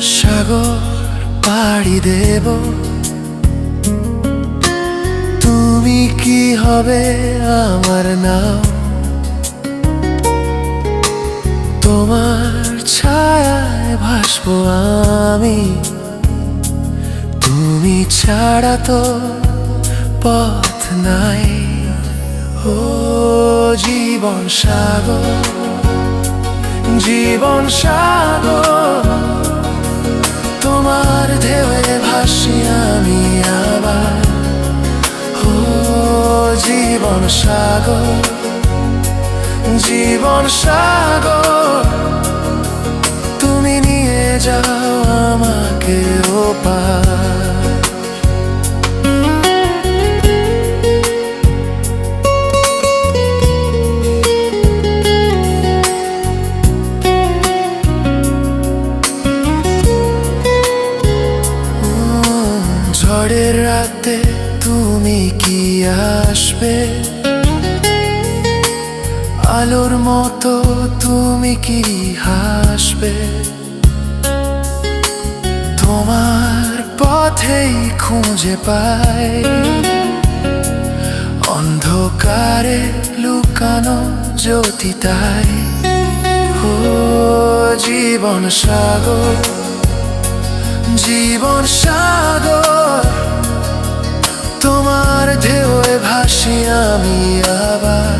সাগর পাড়ি দেব। তুমি কি হবে আমার নাম? তোমার ছায়ায় ভাসবো আমি। তুমি ছাড়া তো পথ নাই। ও জীবন সাগর জীবন সাগর, তোমার ঢেউয়ে ভাসি আমি আবার। ও জীবন সাগর জীবন সাগর, তুমি নিয়ে যাও আমাকে ওপার ঝড়ের রাতে তুমি কি আসবে? আলোর মতো তুমি কি হাসবে? তোমার পথেই খুঁজে পাই। অন্ধকারে লুকানো জ্যোতি তাই। ও জীবন সাগর জীবন সাগর, তোমার ঢেউয়ে ভাসি আমি আবার।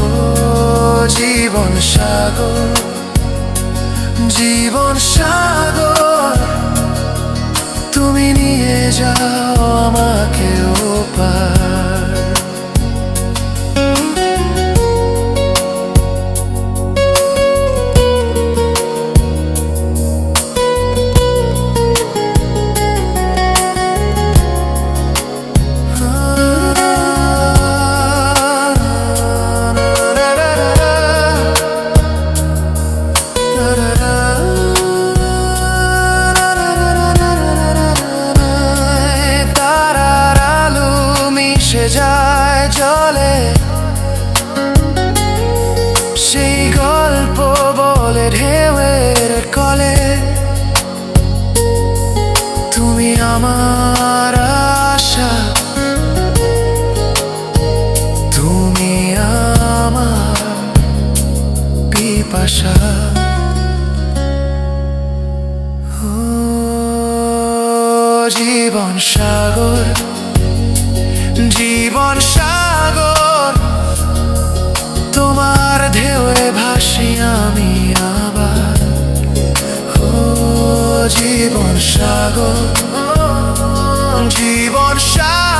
ও জীবন সাগর জীবন সাগর, তুমি নিয়ে যাও। মিশে যায় জলে। সেই গল্প বলে ঢেউয়ের কলে। তুমি আমার আশা। তুমি আমার পিপাসা। জীবন সাগর। জীবন সাগর তোমার ঢেউয়ে ভাসি আমি আবার। ও জীবন সাগর জীবন সাগর।